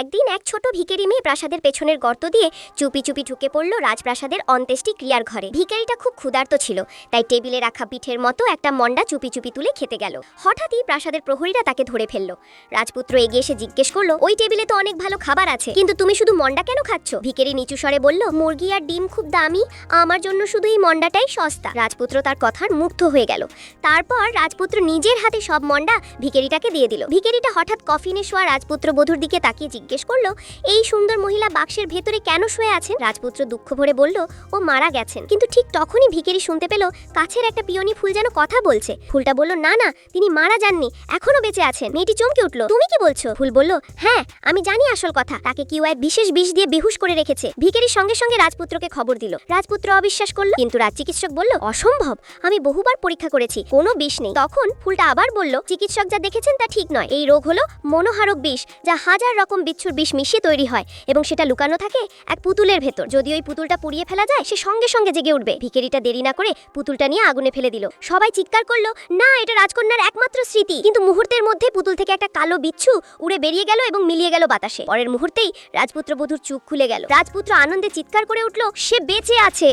একদিন এক ছোট ভিকেরি মেয়ে প্রাসাদের পেছনের গর্ত দিয়ে চুপি চুপি ঢুকে পড়ল রাজপ্রাসাদের অন্ত্যেষ্টি ক্রিয়ার ঘরে। ভিকেরিটা খুব ক্ষুধার্ত ছিল, তাই টেবিলে রাখা পিঠের মতো একটা মন্ডা চুপি চুপি তুলে খেতে গেল। হঠাৎই প্রাসাদের প্রহরীরা তাকে ধরে ফেলল। রাজপুত্র এগিয়ে এসে জিজ্ঞেস করল, ওই টেবিলে তো অনেক ভালো খাবার আছে, কিন্তু তুমি শুধু মন্ডা কেন খাচ্ছ? ভিকেরি নিচু স্বরে বলল, মুরগি আর ডিম খুব দামি, আমার জন্য শুধু এই মন্ডাটাই সস্তা। রাজপুত্র তার কথার মুগ্ধ হয়ে গেল। তারপর রাজপুত্র নিজের হাতে সব মন্ডা ভিকেরিটাকে দিয়ে দিল। ভিকেরিটা হঠাৎ কফিনে শোয়া রাজপুত্র বধূর দিকে তাকিয়ে জিজ্ঞেস করল, এই সুন্দর মহিলা বাক্সের ভেতরে কেন শুয়ে আছেন? রাজপুত্র দুঃখ ভরে বলল, ও মারা গেছেন। কিন্তু ঠিক তখনই ভিকেরি শুনতে পেল, কাছের একটা পিয়নি ফুল যেন কথা বলছে। ফুলটা বলল, না না, তিনি মারা যাননি, এখনও বেঁচে আছেন। মেয়েটি চমকে উঠল, তুমি কি বলছো? ফুল বলল হ্যাঁ আমি জানি আসল কথা। তাকে কিউ এক বিশেষ বিষ দিয়ে বেহুশ করে রেখেছে। ভিকেরির সঙ্গে সঙ্গে রাজপুত্রকে খবর দিল। রাজপুত্র অবিশ্বাস করল, কিন্তু রাজ চিকিৎসক বলল, অসম্ভব, আমি বহুবার পরীক্ষা করেছি, কোনো বিষ নেই। তখন ফুলটা আবার বলল, চিকিৎসক যা দেখেছেন তা ঠিক নয়। এই রোগ হলো মনোহারক বিষ, যা হাজার রকম বিচ্ছুর বিষ মিশিয়ে তৈরি হয় এবং সেটা লুকানো থাকে এক পুতুলের ভেতর। যদি ওই পুতুলটা পুড়িয়ে ফেলা যায়, সে সঙ্গে সঙ্গে জেগে উঠবে। ভিকেরিটা দেরি না করে পুতুলটা নিয়ে আগুনে ফেলে দিল। সবাই চিৎকার করল, না, এটা রাজকন্যার একমাত্র স্মৃতি। কিন্তু মুহূর্তের মধ্যে পুতুল থেকে একটা কালো বিচ্ছু উড়ে বেরিয়ে গেল এবং মিলিয়ে গেল বাতাসে। পরের মুহূর্তেই রাজপুত্র বধূর চুপ খুলে গেল। রাজপুত্র আনন্দে চিৎকার করে উঠল, সে বেঁচে আছে!